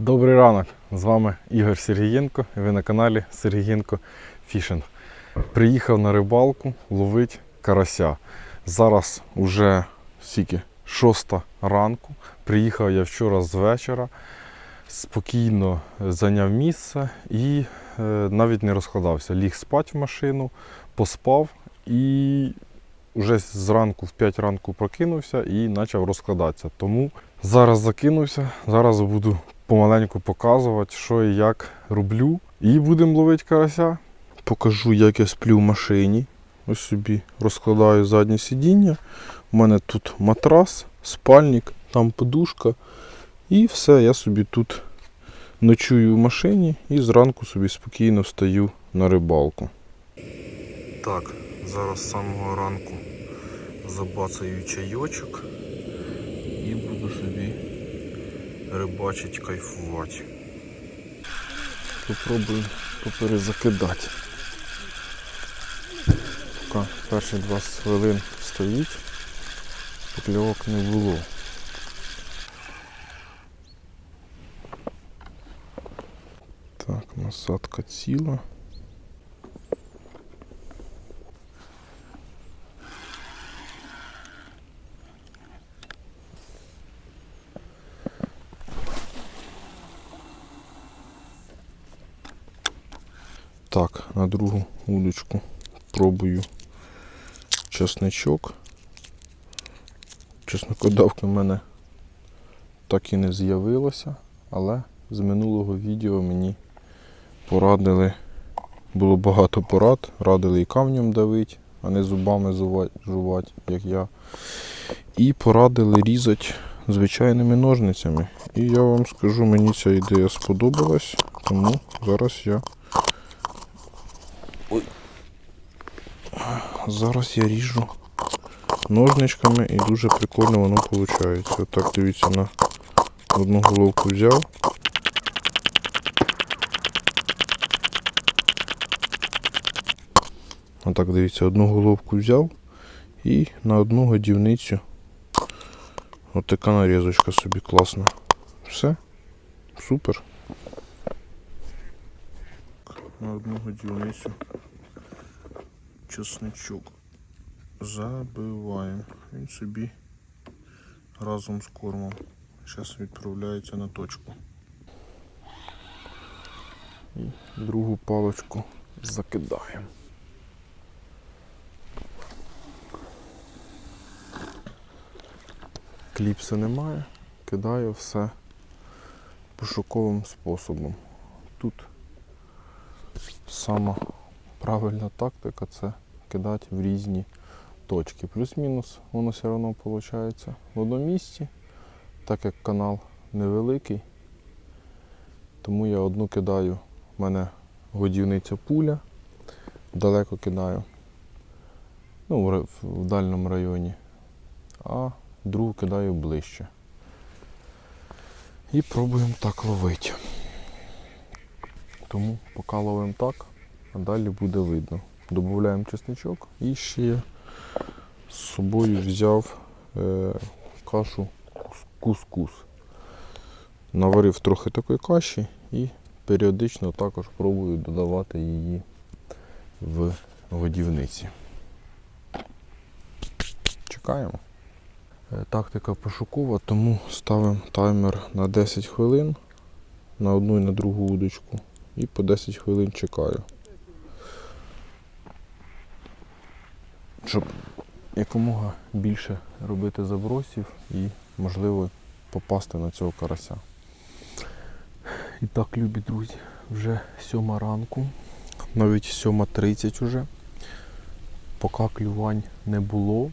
Добрий ранок! З вами Ігор Сергієнко і ви на каналі Сергієнко Фішинг. Приїхав на рибалку ловити карася. Зараз уже скільки? Шоста ранку. Приїхав я вчора з вечора, спокійно зайняв місце і е, навіть не розкладався. Ліг спати в машину, поспав і вже зранку в 5 ранку прокинувся і почав розкладатися. Тому зараз закинувся, зараз буду помаленьку показувати, що і як роблю. І будемо ловити карася. Покажу, як я сплю в машині. Ось собі розкладаю заднє сидіння. У мене тут матрас, спальник, там подушка. І все, я собі тут ночую в машині і зранку собі спокійно встаю на рибалку. Так, зараз з самого ранку забацаю чайочок і буду собі рибачить, кайфувати. Попробую поперезакидати. Поки перші 20 хвилин стоїть, покльовок не було. Так, насадка ціла. Так, на другу удочку пробую чесничок. Чеснокодавки в мене так і не з'явилося, але з минулого відео мені порадили, було багато порад, радили і камнем давити, а не зубами жувати, як я. І порадили різати звичайними ножницями. І я вам скажу, мені ця ідея сподобалась, тому зараз я Зараз я ріжу ножничками і дуже прикольно воно виходить. Отак дивіться на одну головку взяв. Отак дивіться, одну головку взяв і на одну годівницю от така нарізочка собі класна. Все, супер. На одну годівницю чесничок забиваємо. Він собі разом з кормом. Зараз відправляється на точку. І другу палочку закидаємо. Кліпса немає, кидаю все пошуковим способом. Тут сама правильна тактика це кидати в різні точки. Плюс-мінус воно все одно виходить в одному місці, так як канал невеликий. Тому я одну кидаю, в мене годівниця пуля, далеко кидаю, ну, в, дальньому районі, а другу кидаю ближче. І пробуємо так ловити. Тому поки ловимо так, далі буде видно. Додаємо чесничок і ще з собою взяв е, кашу кускус. Наварив трохи такої каші і періодично також пробую додавати її в годівниці. Чекаємо. Е, Тактика пошукова, тому ставимо таймер на 10 хвилин на одну і на другу удочку і по 10 хвилин чекаю. Щоб якомога більше робити забросів і, можливо, попасти на цього карася. І так, любі друзі, вже сьома ранку, навіть 7.30 уже. Поки клювань не було.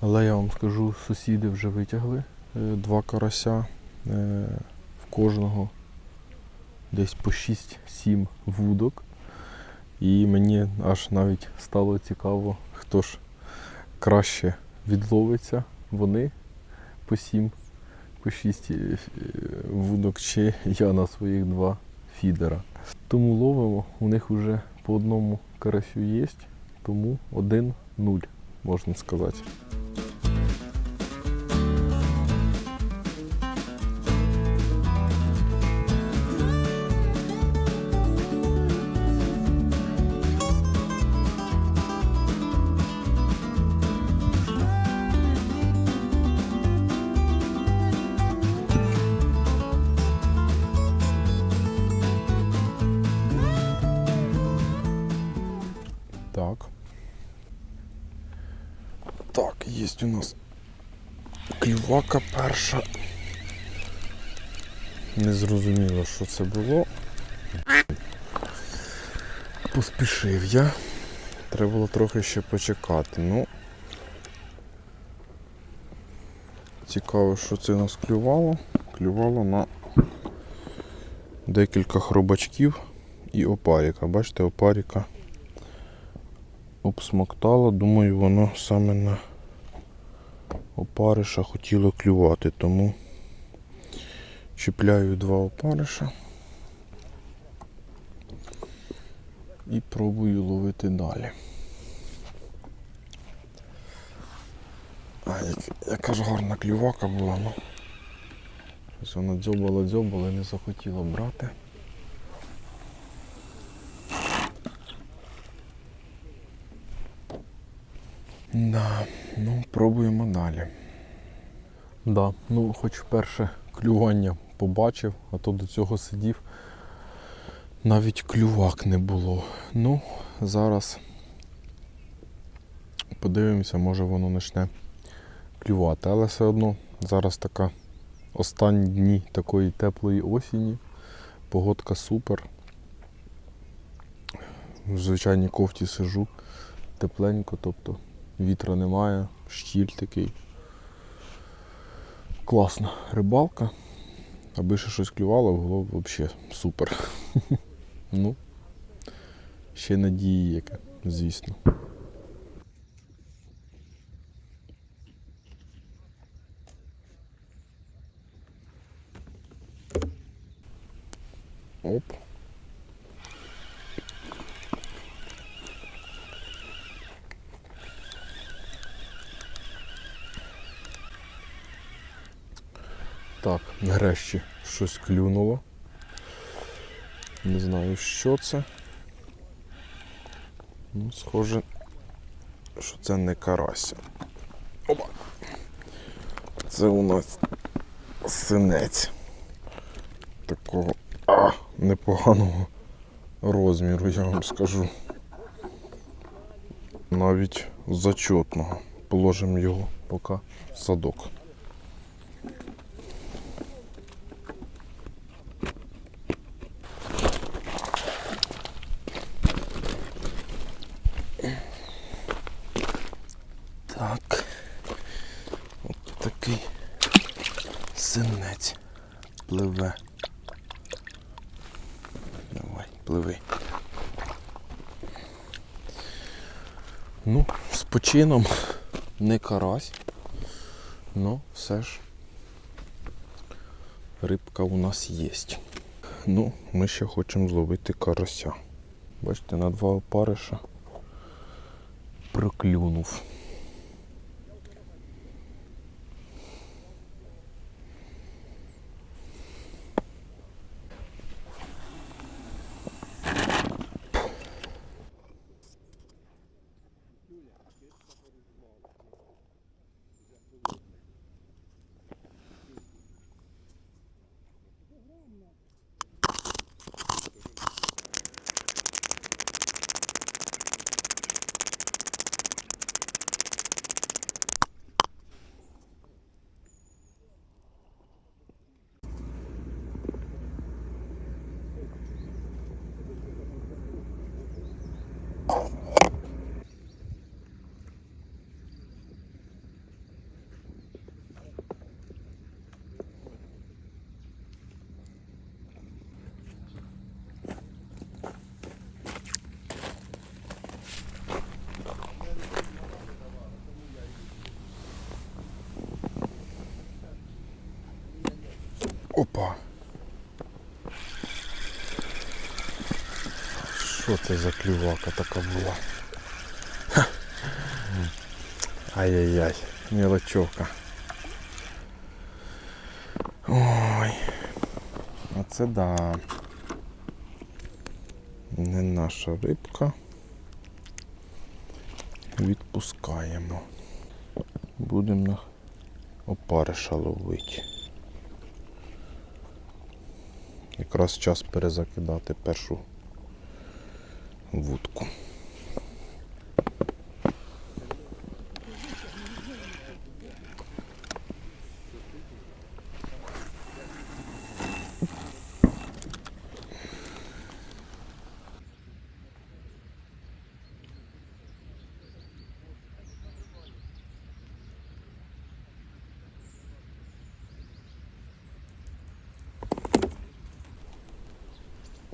Але я вам скажу, сусіди вже витягли е, два карася. Е, В кожного десь по 6-7 вудок. І мені аж навіть стало цікаво, хто ж краще відловиться. Вони по 7, по 6 е, вудок, чи я на своїх два фідера. Тому ловимо, у них вже по одному карасю є, тому 1-0, можна сказати. Клювака перша. Не зрозуміло, що це було. Поспішив я. Треба було трохи ще почекати. Ну. Цікаво, що це у нас клювало. Клювало на декілька хробачків і опаріка. Бачите, опаріка обсмоктала. Думаю, воно саме на опариша хотіло клювати, тому чіпляю два опариша і пробую ловити далі. А, як, яка ж гарна клювака була, ну. Щось вона дзьобала, дзьобала і не захотіла брати. Да, ну пробуємо далі. Да, ну хоч перше клювання побачив, а то до цього сидів. Навіть клювак не було. Ну, зараз подивимося, може воно почне клювати. Але все одно зараз така останні дні такої теплої осені. Погодка супер. В звичайній кофті сижу тепленько, тобто вітра немає, щіль такий. Класна рибалка. Аби ще щось клювало, було б взагалі супер. ну, ще надії яке, звісно. Оп. Так, нарешті щось клюнуло. Не знаю, що це. Ну, схоже, що це не карася. Опа! Це у нас синець. Такого а, непоганого розміру, я вам скажу. Навіть зачетного. Положимо його поки в садок. Так. От такий синець пливе. Давай, пливи. Ну, з почином не карась, але все ж рибка у нас є. Ну, ми ще хочемо зловити карася. Бачите, на два опариша проклюнув. Опа. Що це за клювака така була? Ай-яй-яй, мелочовка. Ой. Оце да. Не наша рибка. Відпускаємо. Будемо на опариша ловити. Якраз час перезакидати першу вудку.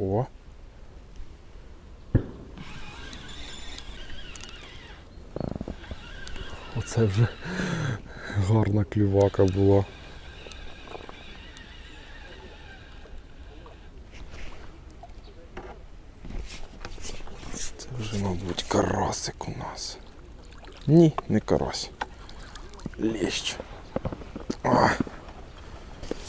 О. Оце вже гарна клювака була. Це вже, мабуть, карасик у нас. Ні, не карась. Лещ. А,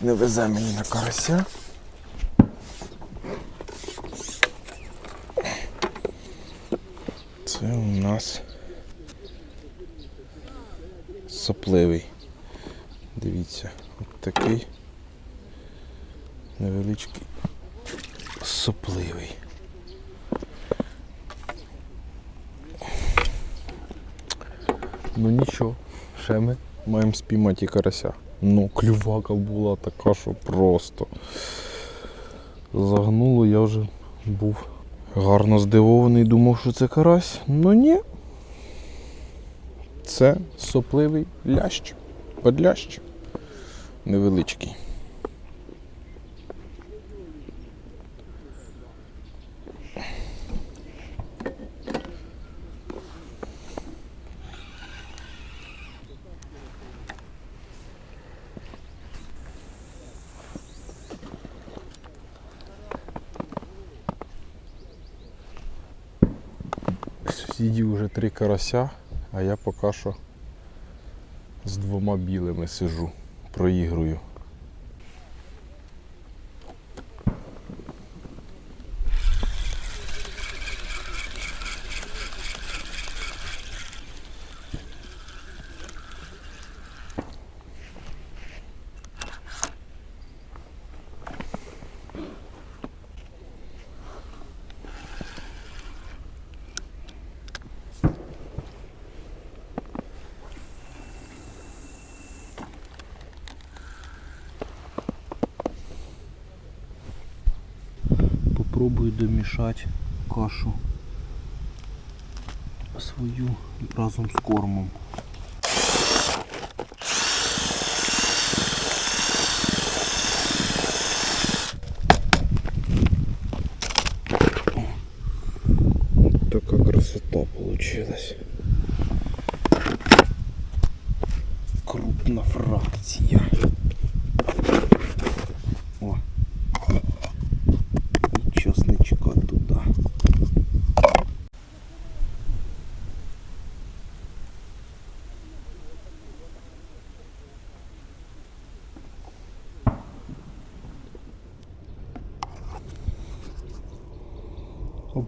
не везе мені на карася. Це у нас сопливий. Дивіться, от такий невеличкий сопливий. Ну нічого, ще ми маємо спіймати карася. Ну, клювака була така, що просто. Загнуло, я вже був гарно здивований, думав, що це карась. Ну ні. Це сопливий лящ. Подлящ. Невеличкий. Сусідів вже три карася, а я поки що з двома білими сижу, проігрую. Попробую домішати кашу свою разом з кормом. Така красота получилась. Крупна фракція.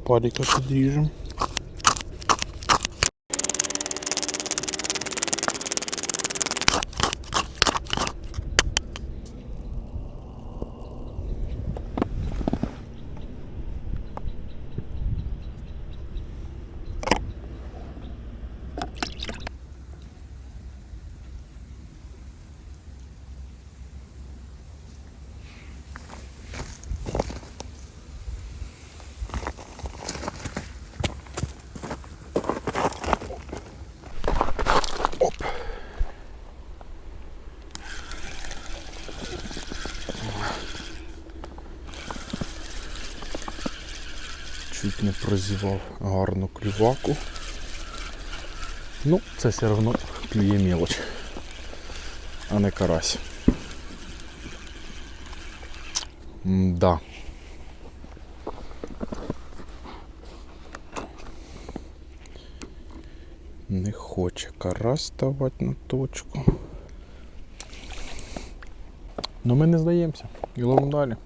Опарика підріжемо. Чуть не прозівав гарну клюваку. Ну, це все одно клює мелоч, а не карась. Да. Не хоче карась ставати на точку. Ну ми не здаємося. І ловимо далі.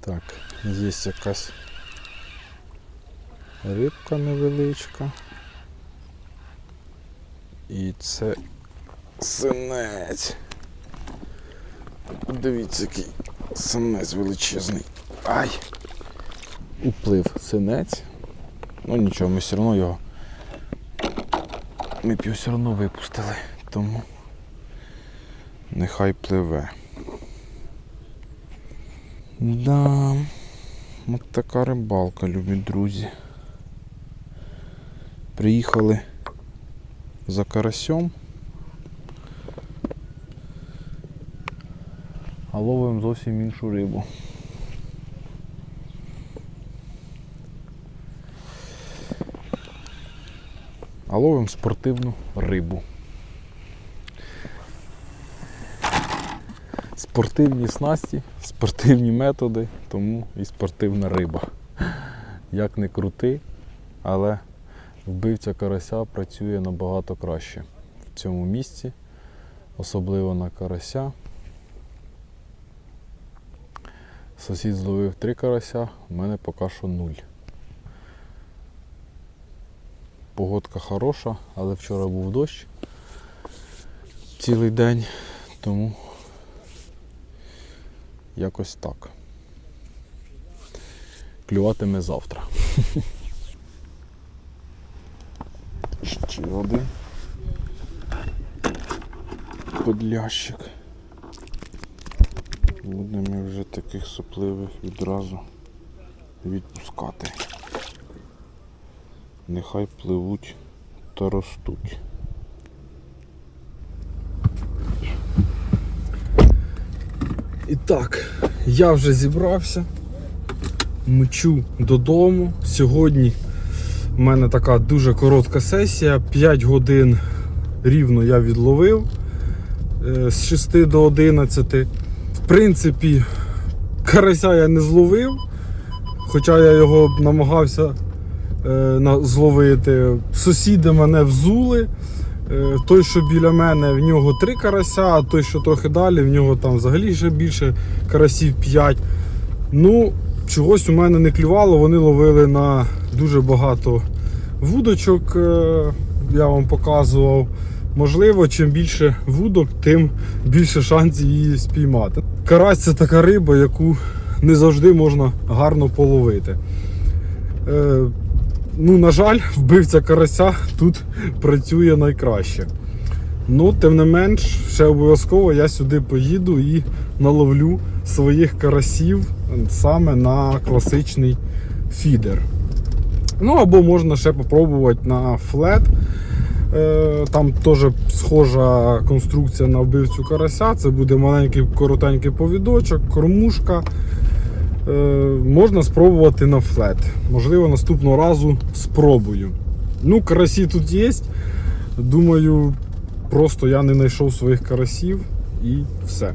Так, є якась рибка невеличка. І це синець. Дивіться, який синець величезний. Ай! Уплив синець. Ну нічого, ми все одно його. Ми б його все одно випустили. Тому нехай пливе. Да. От така рибалка, любі друзі. Приїхали за карасем. А ловимо зовсім іншу рибу. А ловимо спортивну рибу. Спортивні снасті, спортивні методи, тому і спортивна риба. Як не крути, але вбивця карася працює набагато краще в цьому місці, особливо на карася. Сусід зловив три карася, у мене поки що нуль. Погодка хороша, але вчора був дощ цілий день, тому якось так. Клюватиме завтра. Ще один подлящик. Будемо вже таких сопливих відразу відпускати. Нехай пливуть та ростуть. І так, я вже зібрався, мчу додому. Сьогодні в мене така дуже коротка сесія. 5 годин рівно я відловив е, з 6 до 11. В принципі, карася я не зловив, хоча я його намагався е, зловити. Сусіди мене взули. Е, Той, що біля мене, в нього три карася, а той, що трохи далі, в нього там взагалі ще більше карасів 5. Ну, чогось у мене не клювало, вони ловили на дуже багато вудочок, е, я вам показував. Можливо, чим більше вудок, тим більше шансів її спіймати. Карась це така риба, яку не завжди можна гарно половити. Ну, на жаль, вбивця карася тут працює найкраще. Ну, тим не менш, ще обов'язково я сюди поїду і наловлю своїх карасів саме на класичний фідер. Ну, або можна ще попробувати на флет. Е, Там теж схожа конструкція на вбивцю карася. Це буде маленький коротенький повідочок, кормушка. Е, Можна спробувати на флет. Можливо, наступного разу спробую. Ну, карасі тут є. Думаю, просто я не знайшов своїх карасів і все.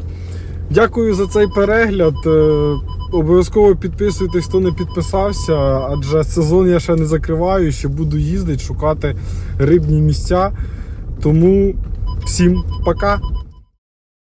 Дякую за цей перегляд. Е, Обов'язково підписуйтесь, хто не підписався, адже сезон я ще не закриваю, ще буду їздити, шукати рибні місця. Тому всім пока!